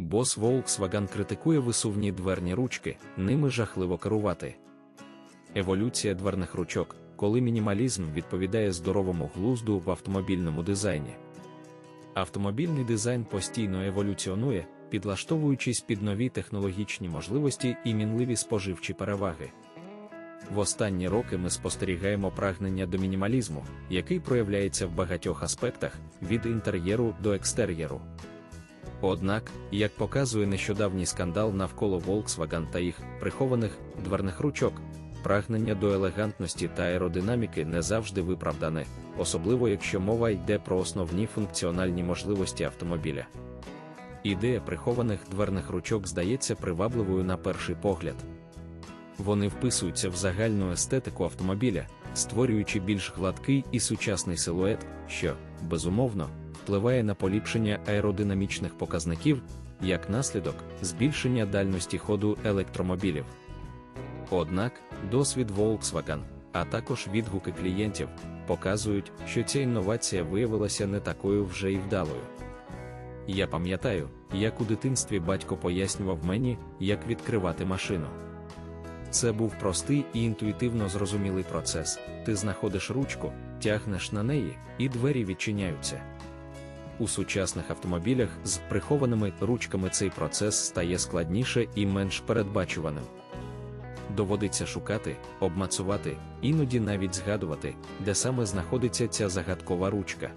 Бос Volkswagen критикує висувні дверні ручки, ними жахливо керувати. Еволюція дверних ручок, коли мінімалізм відповідає здоровому глузду в автомобільному дизайні. Автомобільний дизайн постійно еволюціонує, підлаштовуючись під нові технологічні можливості і мінливі споживчі переваги. В останні роки ми спостерігаємо прагнення до мінімалізму, який проявляється в багатьох аспектах від інтер'єру до екстер'єру. Однак, як показує нещодавній скандал навколо Volkswagen та їх прихованих дверних ручок, прагнення до елегантності та аеродинаміки не завжди виправдане, особливо якщо мова йде про основні функціональні можливості автомобіля. Ідея прихованих дверних ручок здається привабливою на перший погляд. Вони вписуються в загальну естетику автомобіля, створюючи більш гладкий і сучасний силует, що, безумовно, впливає на поліпшення аеродинамічних показників, як наслідок збільшення дальності ходу електромобілів. Однак, досвід Volkswagen, а також відгуки клієнтів, показують, що ця інновація виявилася не такою вже й вдалою. Я пам'ятаю, як у дитинстві батько пояснював мені, як відкривати машину. Це був простий і інтуїтивно зрозумілий процес. Ти знаходиш ручку, тягнеш на неї, і двері відчиняються. У сучасних автомобілях з прихованими ручками цей процес стає складніше і менш передбачуваним. Доводиться шукати, обмацувати, іноді навіть згадувати, де саме знаходиться ця загадкова ручка.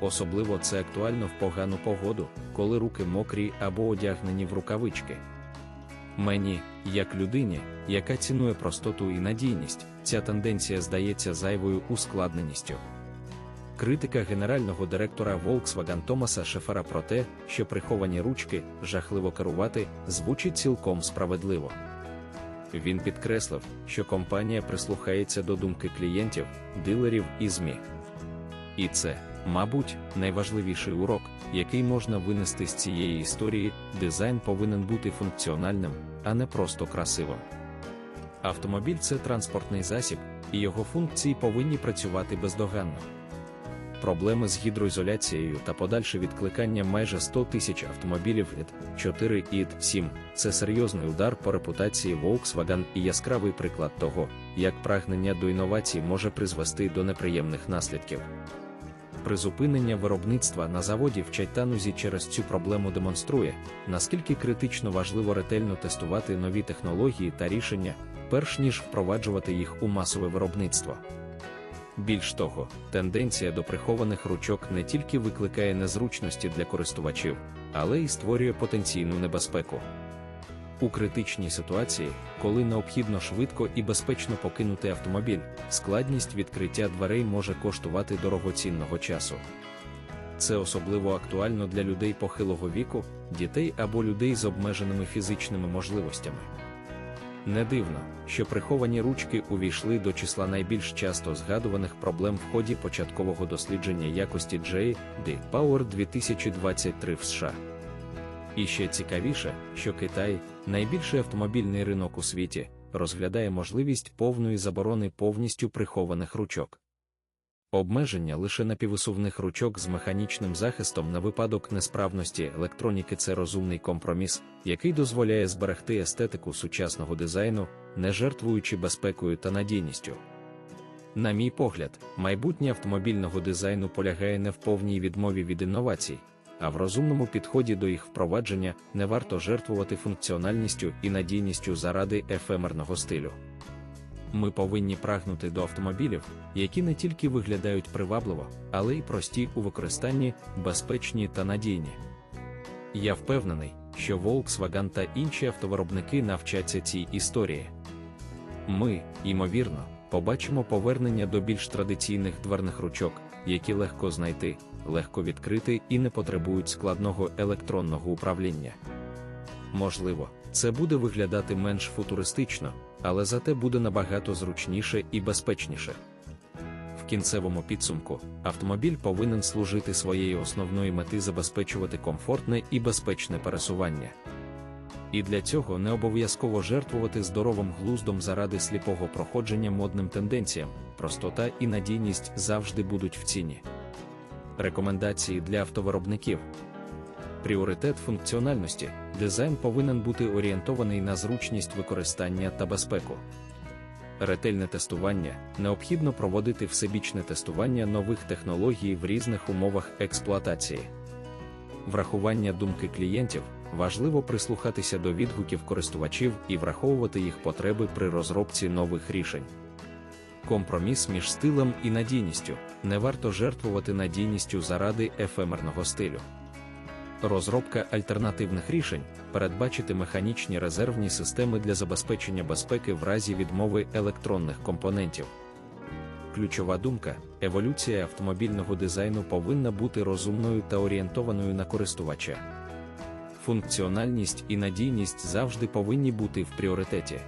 Особливо це актуально в погану погоду, коли руки мокрі або одягнені в рукавички. Мені, як людині, яка цінує простоту і надійність, ця тенденція здається зайвою ускладненістю. Критика генерального директора Volkswagen Томаса Шефера про те, що приховані ручки жахливо керувати, звучить цілком справедливо. Він підкреслив, що компанія прислухається до думки клієнтів, дилерів і ЗМІ. І це, мабуть, найважливіший урок, який можна винести з цієї історії, дизайн повинен бути функціональним, а не просто красивим. Автомобіль це транспортний засіб, і його функції повинні працювати бездоганно. Проблеми з гідроізоляцією та подальше відкликання майже 100 тисяч автомобілів від 4 і 7 це серйозний удар по репутації Volkswagen і яскравий приклад того, як прагнення до інновацій може призвести до неприємних наслідків. Призупинення виробництва на заводі в Чайтанузі через цю проблему демонструє, наскільки критично важливо ретельно тестувати нові технології та рішення, перш ніж впроваджувати їх у масове виробництво. Більш того, тенденція до прихованих ручок не тільки викликає незручності для користувачів, але й створює потенційну небезпеку. У критичній ситуації, коли необхідно швидко і безпечно покинути автомобіль, складність відкриття дверей може коштувати дорогоцінного часу. Це особливо актуально для людей похилого віку, дітей або людей з обмеженими фізичними можливостями. Не дивно, що приховані ручки увійшли до числа найбільш часто згадуваних проблем в ході початкового дослідження якості J.D. Power 2023 в США. І ще цікавіше, що Китай, найбільший автомобільний ринок у світі, розглядає можливість повної заборони повністю прихованих ручок. Обмеження лише напіввисувних ручок з механічним захистом на випадок несправності електроніки це розумний компроміс, який дозволяє зберегти естетику сучасного дизайну, не жертвуючи безпекою та надійністю. На мій погляд, майбутнє автомобільного дизайну полягає не в повній відмові від інновацій, а в розумному підході до їх впровадження не варто жертвувати функціональністю і надійністю заради ефемерного стилю. Ми повинні прагнути до автомобілів, які не тільки виглядають привабливо, але й прості у використанні, безпечні та надійні. Я впевнений, що Volkswagen та інші автовиробники навчаться цій історії. Ми, ймовірно, побачимо повернення до більш традиційних дверних ручок, які легко знайти, легко відкрити і не потребують складного електронного управління. Можливо, це буде виглядати менш футуристично, але зате буде набагато зручніше і безпечніше. В кінцевому підсумку автомобіль повинен служити своєї основної мети забезпечувати комфортне і безпечне пересування. І для цього не обов'язково жертвувати здоровим глуздом заради сліпого проходження модним тенденціям, простота і надійність завжди будуть в ціні. Рекомендації для автовиробників. Пріоритет функціональності дизайн повинен бути орієнтований на зручність використання та безпеку. Ретельне тестування необхідно проводити всебічне тестування нових технологій в різних умовах експлуатації. Врахування думки клієнтів важливо прислухатися до відгуків користувачів і враховувати їх потреби при розробці нових рішень. Компроміс між стилем і надійністю не варто жертвувати надійністю заради ефемерного стилю. Розробка альтернативних рішень передбачити механічні резервні системи для забезпечення безпеки в разі відмови електронних компонентів. Ключова думка: еволюція автомобільного дизайну повинна бути розумною та орієнтованою на користувача. Функціональність і надійність завжди повинні бути в пріоритеті.